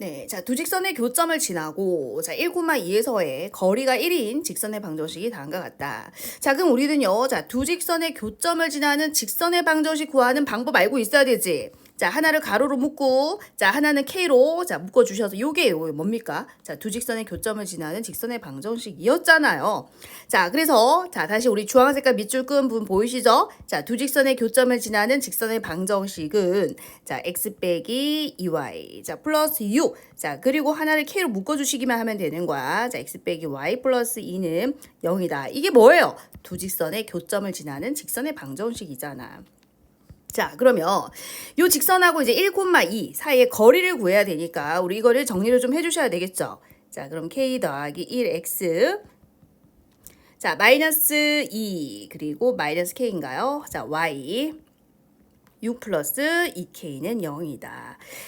네, 자, 두 직선의 교점을 지나고, 자, 1,2에서의 거리가 1인 직선의 방정식이 다음과 같다. 자, 그럼 우리는요, 자, 두 직선의 교점을 지나는 직선의 방정식 구하는 방법 알고 있어야 되지. 자, 하나를 가로로 묶고, 자, 하나는 K로, 자, 묶어주셔서 요게 요 뭡니까? 자, 두 직선의 교점을 지나는 직선의 방정식이었잖아요. 자, 그래서, 자, 다시 우리 주황 색깔 밑줄 끈 부분 보이시죠? 자, 두 직선의 교점을 지나는 직선의 방정식은, 자, x 빼기 2y, 자, 플러스 6. 자, 그리고 하나를 K로 묶어주시기만 하면 되는 거야. 자, x 빼기 y 플러스 2는 0이다. 이게 뭐예요? 두 직선의 교점을 지나는 직선의 방정식이잖아. 자, 그러면 요 직선하고 이제 1,2 사이의 거리를 구해야 되니까 우리 이거를 정리를 좀 해주셔야 되겠죠. 자, 그럼 k 더하기 1x 자, 마이너스 2 그리고 마이너스 k인가요? 자, y 6 플러스 2k는 0이다.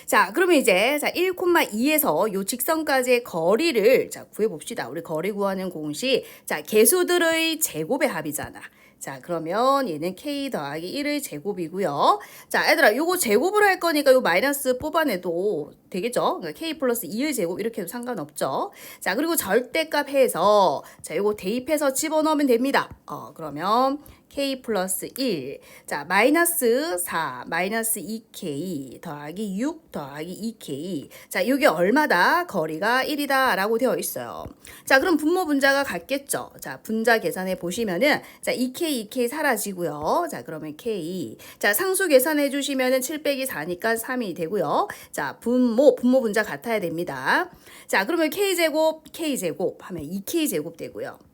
자, 그러면 이제 자 1,2에서 요 직선까지의 거리를 자 구해 봅시다. 우리 거리 구하는 공식 자 개수들의 제곱의 합이잖아. 자, 그러면 얘는 k 더하기 1의 제곱이고요. 자, 얘들아, 요거 제곱을 할 거니까 요 마이너스 뽑아내도 되겠죠? 그러니까 k 플러스 2의 제곱 이렇게 해도 상관없죠. 자, 그리고 절대값 해서 자, 요거 대입해서 집어넣으면 됩니다. 어, 그러면 k 플러스 1. 자, 마이너스 4, 마이너스 2k 더하기 6 더하기 2k. 자, 이게 얼마다? 거리가 1이다 라고 되어 있어요. 자, 그럼 분모 분자가 같겠죠? 자, 분자 계산해 보시면은 자, 2k, 2k 사라지고요. 자, 그러면 k. 자, 상수 계산해 주시면은 7 빼기 4니까 3이 되고요. 자, 분모, 분모 분자 같아야 됩니다. 자, 그러면 k제곱, k제곱 하면 2k제곱 되고요.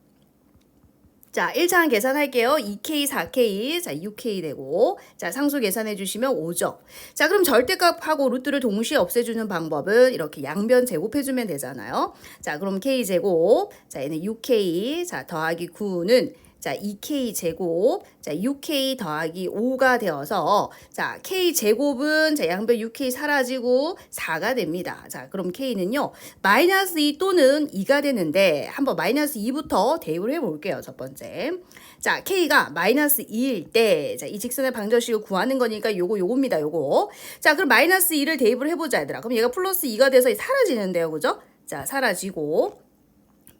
자, 1차원 계산할게요. 2K, 4K, 자, 6K 되고, 자, 상수 계산해 주시면 5죠. 자, 그럼 절대값하고 루트를 동시에 없애주는 방법은 이렇게 양변 제곱해주면 되잖아요. 자, 그럼 K제곱, 자, 얘는 6K, 자, 더하기 9는 자, 2k 제곱, 자, 6k 더하기 5가 되어서 자, k 제곱은 자, 양변 6k 사라지고 4가 됩니다. 자, 그럼 k는요. 마이너스 2 또는 2가 되는데 한번 마이너스 2부터 대입을 해 볼게요. 첫 번째. 자, k가 마이너스 2일 때 자, 이 직선의 방정식을 구하는 거니까 요거 요겁니다. 요거. 자, 그럼 마이너스 2를 대입을 해 보자, 얘들아. 그럼 얘가 플러스 2가 돼서 사라지는데요. 그죠? 자, 사라지고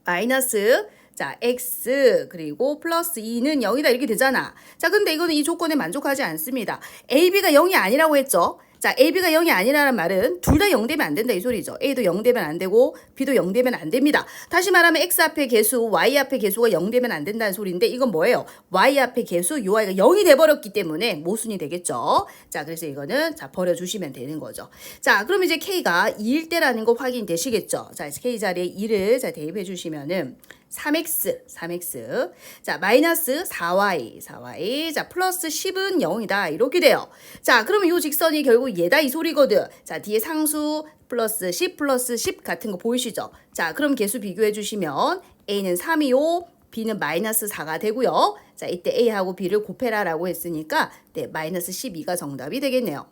마이너스 자, x 그리고 플러스 2는 0이다 이렇게 되잖아. 자, 근데 이거는 이 조건에 만족하지 않습니다. ab가 0이 아니라고 했죠. 자, AB가 0이 아니라는 말은 둘 다 0 되면 안 된다 이 소리죠. A도 0 되면 안 되고 B도 0 되면 안 됩니다. 다시 말하면 X 앞에 개수, Y 앞에 개수가 0 되면 안 된다는 소리인데 이건 뭐예요? Y 앞에 개수, 요 Y가 0이 돼버렸기 때문에 모순이 되겠죠. 자, 그래서 이거는 자 버려주시면 되는 거죠. 자, 그럼 이제 K가 2일 때라는 거 확인되시겠죠? 자, K 자리에 2를 자 대입해 주시면은 3x, 3x. 자, 마이너스 4y, 4y. 자, 플러스 10은 0이다. 이렇게 돼요. 자, 그러면 이 직선이 결국 얘다 이 소리거든. 자, 뒤에 상수 플러스 10 플러스 10 같은 거 보이시죠? 자, 그럼 개수 비교해 주시면 a는 3이요. b는 마이너스 4가 되고요. 자, 이때 a하고 b를 곱해라라고 했으니까 네, 마이너스 12가 정답이 되겠네요.